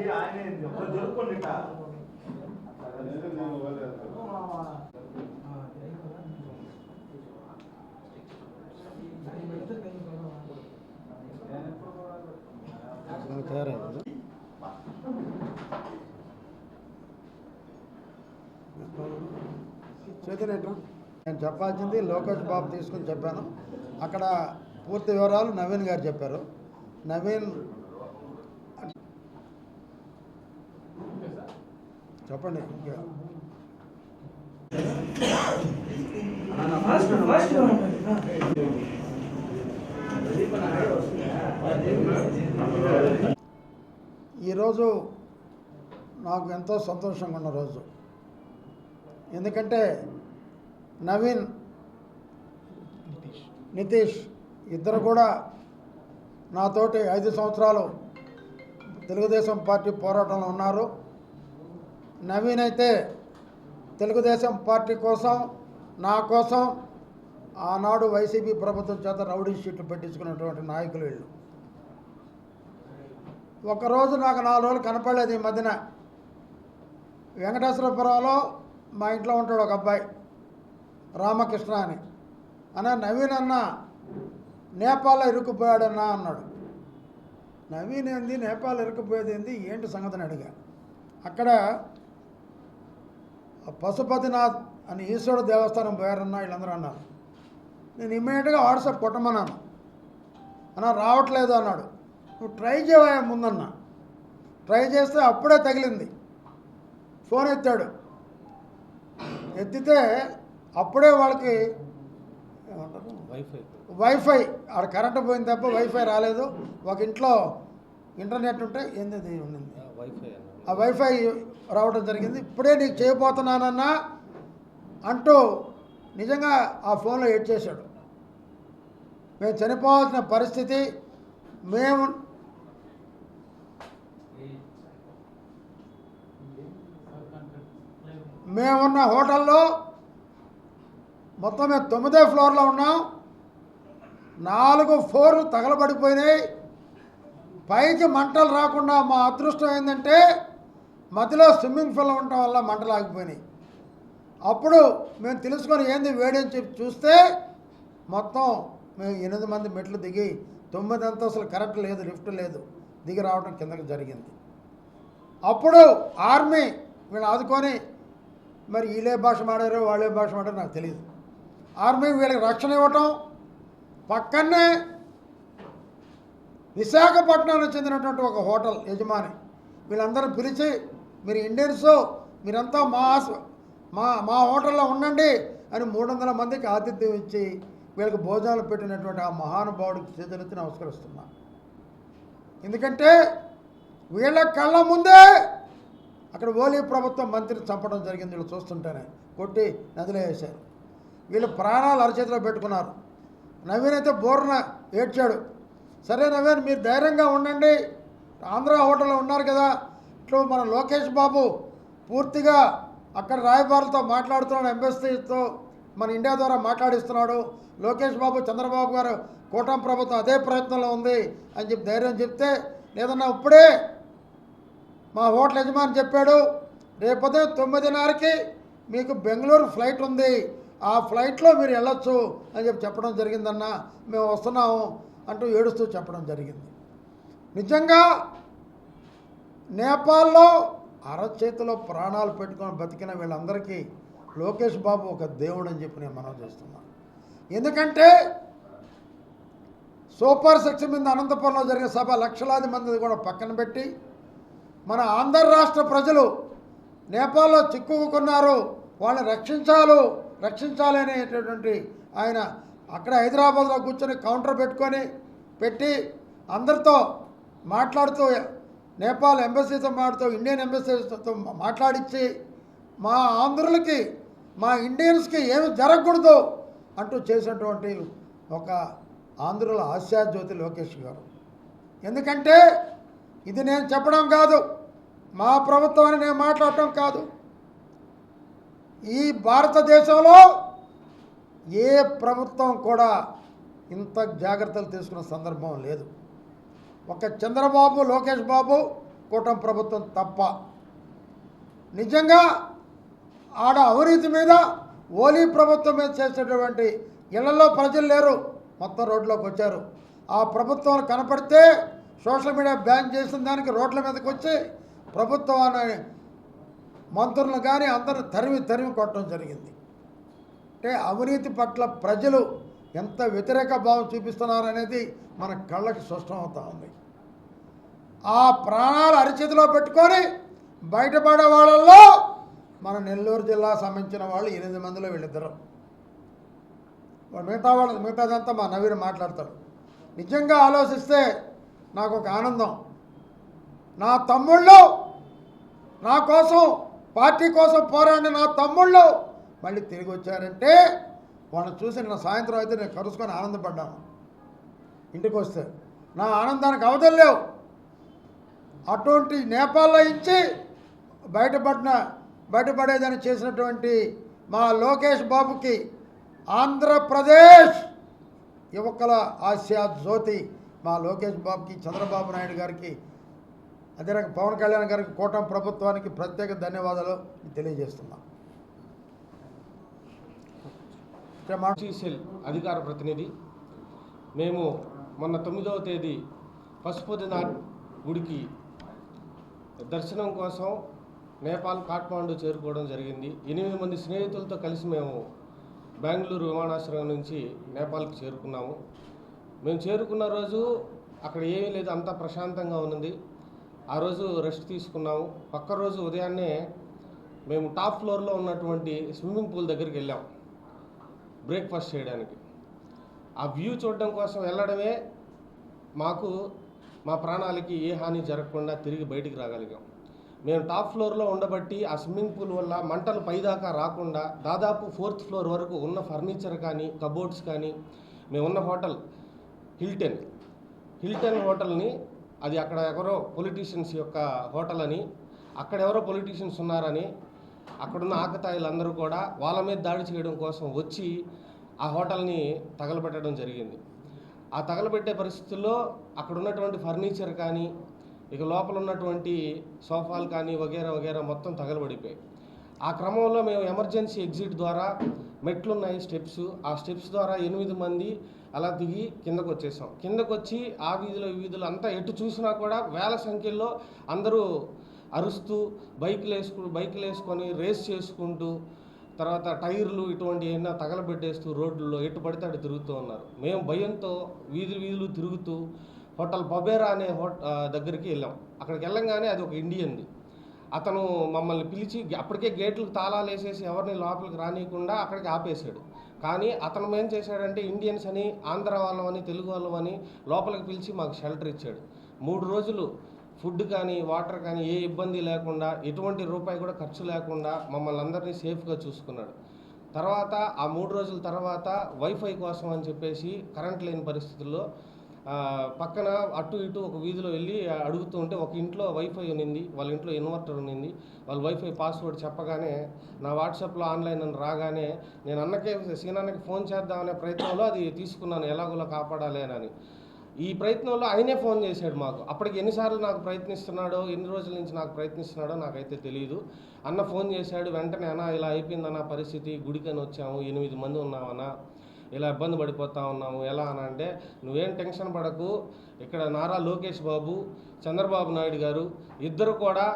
అది ఆయన జరుపుకోండి తయారైంది నేను చెప్పాల్సింది లోకేష్ బాబు తీసుకుని చెప్పాను. అక్కడ పూర్తి వివరాలు నవీన్ గారు చెప్పారు. నవీన్ చెప్పండి ఇంకా ఈరోజు నాకు ఎంతో సంతోషంగా ఉన్న రోజు. ఎందుకంటే నవీన్ నితీష్ ఇద్దరు కూడా నాతోటి ఐదు సంవత్సరాలు తెలుగుదేశం పార్టీ పోరాటంలో ఉన్నారు. నవీన్ అయితే తెలుగుదేశం పార్టీ కోసం నా కోసం ఆనాడు వైసీపీ ప్రభుత్వం చేత రౌడీ షీట్లు పెట్టించుకున్నటువంటి నాయకులు వీళ్ళు. ఒకరోజు నాకు నాలుగు రోజులు కనపడలేదు ఈ మధ్యన. వెంకటేశ్వరపురంలో మా ఇంట్లో ఉంటాడు ఒక అబ్బాయి రామకృష్ణ అని. అన్న నవీన్ అన్న నేపాల్లో ఇరుక్కుపోయాడన్నా అన్నాడు. నవీన్ ఏంది నేపాల్ ఇరుక్కుపోయేది ఏంది ఏంటి సంగతిని అడిగా. అక్కడ పశుపతినాథ్ అని ఈశ్వరుడు దేవస్థానం పోయారన్న వీళ్ళందరూ అన్నారు. నేను ఇమ్మీడియట్గా వాట్సాప్ కొట్టమన్నాను. అన్న రావట్లేదు అన్నాడు. నువ్వు ట్రై చేయవా ముందన్న? ట్రై చేస్తే అప్పుడే తగిలింది. ఫోన్ ఎత్తాడు. ఎత్తితే అప్పుడే వాళ్ళకి ఏమంటారు? వైఫై వైఫై ఆడ కరెంటు పోయింది తప్ప వైఫై రాలేదు. ఒక ఇంట్లో ఇంటర్నెట్ ఉంటే ఏంది ఉండింది వైఫై ఆ వైఫై రావడం జరిగింది. ఇప్పుడే నీకు చేయబోతున్నానన్నా అంటూ నిజంగా ఆ ఫోన్లో ఎడ్ చేశాడు. మేము చనిపోవాల్సిన పరిస్థితి మేము మేమున్న హోటల్లో మొత్తం మేము తొమ్మిదే ఫ్లోర్లో ఉన్నాం. నాలుగు ఫ్లోర్లు తగలబడిపోయినాయి. పైకి మంటలు రాకుండా మా అదృష్టం ఏంటంటే మధ్యలో స్విమ్మింగ్ పూల్ ఉండటం వల్ల మంటలు ఆగిపోయినాయి. అప్పుడు మేము తెలుసుకొని ఏంది వేడి అని చెప్పి చూస్తే మొత్తం మేము ఎనిమిది మంది మెట్లు దిగి తొమ్మిది అంతస్తులు కరెక్ట్ లేదు లిఫ్ట్ లేదు దిగి రావడం కిందకి జరిగింది. అప్పుడు ఆర్మీ వీళ్ళు ఆదుకొని మరి వీళ్ళే భాష మాడారో వాళ్ళే భాష మాడారో నాకు తెలియదు ఆర్మీ వీళ్ళకి రక్షణ ఇవ్వటం పక్కనే విశాఖపట్నానికి చెందినటువంటి ఒక హోటల్ యజమాని వీళ్ళందరూ పిలిచి మీరు ఇండియన్స్ మీరంతా మా మా మా హోటల్లో ఉండండి అని మూడు వందల మందికి ఆతిథ్యం ఇచ్చి వీళ్ళకి భోజనాలు పెట్టినటువంటి ఆ మహానుభావుడికి చేతులెత్తి నమస్కరిస్తున్నా. ఎందుకంటే వీళ్ళ కళ్ళ ముందే అక్కడ ఓలీ ప్రభుత్వం మంత్రిని చంపడం జరిగింది వీళ్ళు చూస్తుంటేనే. కొట్టి నదిలో వేశారు వీళ్ళు ప్రాణాలు అరచేతిలో పెట్టుకున్నారు. నవీన్ అయితే బోర్న ఏడ్చాడు. సరే నవీన్ మీరు ధైర్యంగా ఉండండి. ఆంధ్ర హోటల్లో ఉన్నారు కదా ఇట్లా మన లోకేష్ బాబు పూర్తిగా అక్కడ రాయబారులతో మాట్లాడుతున్నాడు ఎంబసీతో మన ఇండియా ద్వారా మాట్లాడిస్తున్నాడు. లోకేష్ బాబు చంద్రబాబు గారు కూటమి ప్రభుత్వం అదే ప్రయత్నంలో ఉంది అని చెప్పి ధైర్యం చెప్తే లేదన్నా ఇప్పుడే మా హోటల్ యజమాని చెప్పాడు రేపొద్దు తొమ్మిదిన్నరకి మీకు బెంగళూరు ఫ్లైట్ ఉంది. ఆ ఫ్లైట్లో మీరు వెళ్ళొచ్చు అని చెప్పి చెప్పడం జరిగిందన్న మేము వస్తున్నాము అంటూ ఏడుస్తూ చెప్పడం జరిగింది. నిజంగా నేపాల్లో అరచేతిలో ప్రాణాలు పెట్టుకొని బతికిన వీళ్ళందరికీ లోకేష్ బాబు ఒక దేవుడు అని చెప్పి నేను మనం చేస్తున్నాను. ఎందుకంటే సూపర్ సిక్స్ మీద అనంతపురంలో జరిగిన సభ లక్షలాది మంది కూడా పక్కన పెట్టి మన ఆంధ్ర రాష్ట్ర ప్రజలు నేపాల్లో చిక్కుకున్నారు వాళ్ళని రక్షించాలు రక్షించాలి అనేటటువంటి ఆయన అక్కడ హైదరాబాద్లో కూర్చొని కౌంటర్ పెట్టుకొని పెట్టి అందరితో మాట్లాడుతూ నేపాల్ ఎంబసీతో మాట్లాడుతూ ఇండియన్ ఎంబసీతో మాట్లాడించి మా ఆంధ్రులకి మా ఇండియన్స్కి ఏమి జరగకూడదు అంటూ చేసినటువంటి ఒక ఆంధ్రుల ఆశాజ్యోతి లోకేష్ గారు. ఎందుకంటే ఇది నేను చెప్పడం కాదు మా ప్రభుత్వం అని నేను మాట్లాడటం కాదు. ఈ భారతదేశంలో ఏ ప్రభుత్వం కూడా ఇంత జాగ్రత్తలు తీసుకున్న సందర్భం లేదు. ఒక చంద్రబాబు లోకేష్ బాబు కూటమి ప్రభుత్వం తప్ప. నిజంగా ఆడ అవినీతి మీద ఓలీ ప్రభుత్వం మీద చేసేటటువంటి ఇళ్ళలో ప్రజలు లేరు మొత్తం రోడ్లోకి వచ్చారు. ఆ ప్రభుత్వం కనపడితే సోషల్ మీడియా బ్యాన్ చేసిన దానికి రోడ్ల మీదకి వచ్చి ప్రభుత్వాన్ని మంత్రులను కానీ అందరూ తరిమి తరిమి కొట్టడం జరిగింది. అంటే అవినీతి పట్ల ప్రజలు ఎంత వ్యతిరేక భావం చూపిస్తున్నారు అనేది మన కళ్ళకి స్పష్టమవుతా ఉంది. ఆ ప్రాణాలు అరిచేతిలో పెట్టుకొని బయటపడే వాళ్ళల్లో మన నెల్లూరు జిల్లా సంబంధించిన వాళ్ళు ఎనిమిది మందిలో వీళ్ళిద్దరు. మిగతా వాళ్ళు మిగతాదంతా మా నవీరు మాట్లాడతాడు. నిజంగా ఆలోచిస్తే నాకు ఒక ఆనందం. నా తమ్ముళ్ళు నా కోసం పార్టీ కోసం పోరాడిన నా తమ్ముళ్ళు మళ్ళీ తిరిగి వచ్చారంటే వాళ్ళని చూసి నిన్న సాయంత్రం అయితే నేను కలుసుకొని ఆనందపడ్డాను. ఇంటికి వస్తే నా ఆనందానికి అవధులు లేవు. అటువంటి నేపాల్లో ఇచ్చి బయటపడిన బయటపడేదని చేసినటువంటి మా లోకేష్ బాబుకి ఆంధ్రప్రదేశ్ యువకుల ఆసియా జ్యోతి మా లోకేష్ బాబుకి చంద్రబాబు నాయుడు గారికి అదే రకంగా పవన్ కళ్యాణ్ గారికి కూటమి ప్రభుత్వానికి ప్రత్యేక ధన్యవాదాలు తెలియజేస్తున్నా. ఇంకా సెల్ అధికార ప్రతినిధి మేము మొన్న తొమ్మిదవ తేదీ పశుపతినాథ్ గుడికి దర్శనం కోసం నేపాల్ కాఠ్మాండు చేరుకోవడం జరిగింది. ఎనిమిది మంది స్నేహితులతో కలిసి మేము బెంగళూరు విమానాశ్రయం నుంచి నేపాల్కి చేరుకున్నాము. మేము చేరుకున్న రోజు అక్కడ ఏమీ లేదు అంతా ప్రశాంతంగా ఉన్నది. ఆ రోజు రెస్ట్ తీసుకున్నాము. పక్క రోజు ఉదయాన్నే మేము టాప్ ఫ్లోర్లో ఉన్నటువంటి స్విమ్మింగ్ పూల్ దగ్గరికి వెళ్ళాం బ్రేక్ఫాస్ట్ చేయడానికి. ఆ వ్యూ చూడడం కోసం వెళ్ళడమే మాకు మా ప్రాణాలకి ఏ హాని జరగకుండా తిరిగి బయటికి రాగలిగాం. మేము టాప్ ఫ్లోర్లో ఉండబట్టి ఆ స్విమ్మింగ్ పూల్ వల్ల మంటలు పైదాకా రాకుండా దాదాపు ఫోర్త్ ఫ్లోర్ వరకు ఉన్న ఫర్నిచర్ కానీ కబోర్డ్స్ కానీ మేము ఉన్న హోటల్ హిల్టన్. హిల్టన్ హోటల్ని అది అక్కడ ఎవరో పొలిటీషియన్స్ యొక్క హోటల్ అని అక్కడ ఎవరో పొలిటీషియన్స్ ఉన్నారని అక్కడున్న ఆకతాయిలందరూ కూడా వాళ్ళ మీద దాడి చేయడం కోసం వచ్చి ఆ హోటల్ని తగలబెట్టడం జరిగింది. ఆ తగలబెట్టే పరిస్థితుల్లో అక్కడ ఉన్నటువంటి ఫర్నిచర్ కానీ ఇక లోపల ఉన్నటువంటి సోఫాలు కానీ వగేరా వగేరా మొత్తం తగలబడిపోయాయి. ఆ క్రమంలో మేము ఎమర్జెన్సీ ఎగ్జిట్ ద్వారా మెట్లు ఉన్నాయి స్టెప్స్. ఆ స్టెప్స్ ద్వారా ఎనిమిది మంది అలా దిగి కిందకు వచ్చేసాం కిందకు వచ్చి ఆ వీధిలో ఈ వీధిలో అంతా ఎటు చూసినా కూడా వేల సంఖ్యలో అందరూ అరుస్తూ బైకులు వేసుకు బైకులు వేసుకొని రేస్ చేసుకుంటూ తర్వాత టైర్లు ఇటువంటి ఏమైనా తగలబెట్టేస్తూ రోడ్లలో ఎటు పడితే అటు తిరుగుతూ ఉన్నారు. మేము భయంతో వీధులు వీధులు తిరుగుతూ హోటల్ బబేరా అనే దగ్గరికి వెళ్ళాం. అక్కడికి వెళ్ళంగానే అది ఒక ఇండియన్ది. అతను మమ్మల్ని పిలిచి అప్పటికే గేట్లు తాళాలు వేసేసి ఎవరిని లోపలికి రానియకుండా అక్కడికి ఆపేశాడు. కానీ అతను ఏం చేశాడంటే ఇండియన్స్ అని ఆంధ్ర వాళ్ళమని తెలుగు వాళ్ళమని లోపలికి పిలిచి మాకు షెల్టర్ ఇచ్చాడు. మూడు రోజులు ఫుడ్ కానీ వాటర్ కానీ ఏ ఇబ్బంది లేకుండా ఎటువంటి రూపాయి కూడా ఖర్చు లేకుండా మమ్మల్ని అందరినీ సేఫ్గా చూసుకున్నాడు. తర్వాత ఆ మూడు రోజుల తర్వాత వైఫై కోసం అని చెప్పేసి కరెంట్ లేని పరిస్థితుల్లో పక్కన అటు ఇటు ఒక వీధిలో వెళ్ళి అడుగుతూ ఉంటే ఒక ఇంట్లో వైఫై ఉన్నింది వాళ్ళ ఇంట్లో ఇన్వర్టర్ ఉన్నింది. వాళ్ళ వైఫై పాస్వర్డ్ చెప్పగానే నా వాట్సాప్లో ఆన్లైన్ అని రాగానే నేను అన్నకే సీనాన్నకి ఫోన్ చేద్దామనే ప్రయత్నంలో అది తీసుకున్నాను ఎలాగోలా కాపాడాలి అని. ఈ ప్రయత్నంలో ఆయనే ఫోన్ చేశాడు మాకు. అప్పటికి ఎన్నిసార్లు నాకు ప్రయత్నిస్తున్నాడో ఎన్ని రోజుల నుంచి నాకు ప్రయత్నిస్తున్నాడో నాకైతే తెలియదు అన్న ఫోన్ చేశాడు వెంటనే అన్న ఇలా అయిపోయిందన్న పరిస్థితి గుడికని వచ్చాము ఎనిమిది మంది ఉన్నామన్నా ఇలా ఇబ్బంది పడిపోతా ఉన్నాము. ఎలా అని అంటే నువ్వేం టెన్షన్ పడకు. ఇక్కడ నారా లోకేష్ బాబు చంద్రబాబు నాయుడు గారు ఇద్దరు కూడా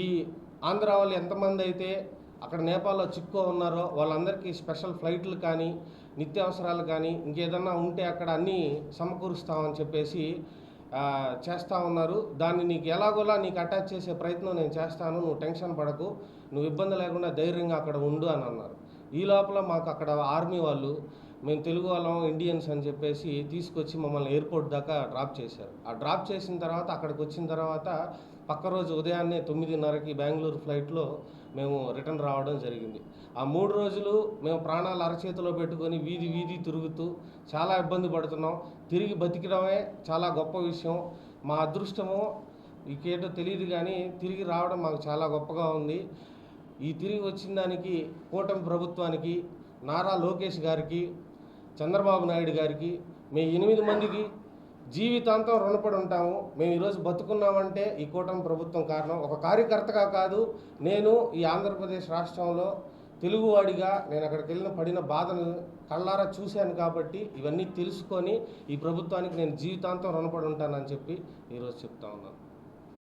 ఈ ఆంధ్ర వాళ్ళు ఎంతమంది అయితే అక్కడ నేపాల్లో చిక్కో ఉన్నారో వాళ్ళందరికీ స్పెషల్ ఫ్లైట్లు కానీ నిత్యావసరాలు కానీ ఇంకేదన్నా ఉంటే అక్కడ అన్నీ సమకూరుస్తామని చెప్పేసి చేస్తూ చేస్తా ఉన్నారు. దాన్ని నీకు ఎలాగోలా నీకు అటాచ్ చేసే ప్రయత్నం నేను చేస్తాను. నువ్వు టెన్షన్ పడకు. నువ్వు ఇబ్బంది లేకుండా ధైర్యంగా అక్కడ ఉండు అని అన్నారు. ఈ లోపల మాకు అక్కడ ఆర్మీ వాళ్ళు మేము తెలుగు వాళ్ళం ఇండియన్స్ అని చెప్పేసి తీసుకొచ్చి మమ్మల్ని ఎయిర్పోర్ట్ దాకా డ్రాప్ చేశారు. ఆ డ్రాప్ చేసిన తర్వాత అక్కడికి వచ్చిన తర్వాత పక్క రోజు ఉదయాన్నే తొమ్మిదిన్నరకి బెంగళూరు ఫ్లైట్లో మేము రిటర్న్ రావడం జరిగింది. ఆ మూడు రోజులు మేము ప్రాణాలు అరచేతిలో పెట్టుకొని వీధి వీధి తిరుగుతూ చాలా ఇబ్బంది పడుతున్నాం. తిరిగి బతికడమే చాలా గొప్ప విషయం. మా అదృష్టము ఇంకేటో తెలియదు కానీ తిరిగి రావడం మాకు చాలా గొప్పగా ఉంది. ఈ తిరిగి వచ్చిన దానికి కూటమి ప్రభుత్వానికి నారా లోకేష్ గారికి చంద్రబాబు నాయుడు గారికి మేము ఎనిమిది మందికి జీవితాంతం రుణపడి ఉంటాము. మేము ఈరోజు బతుకున్నామంటే ఈ కూటమి ప్రభుత్వం కారణం. ఒక కార్యకర్తగా కాదు. నేను ఈ ఆంధ్రప్రదేశ్ రాష్ట్రంలో తెలుగువాడిగా నేను అక్కడికి వెళ్ళిన పడిన బాధను కళ్ళారా చూశాను కాబట్టి ఇవన్నీ తెలుసుకొని ఈ ప్రభుత్వానికి నేను జీవితాంతం రుణపడి ఉంటానని చెప్పి ఈరోజు చెప్తా ఉన్నాను.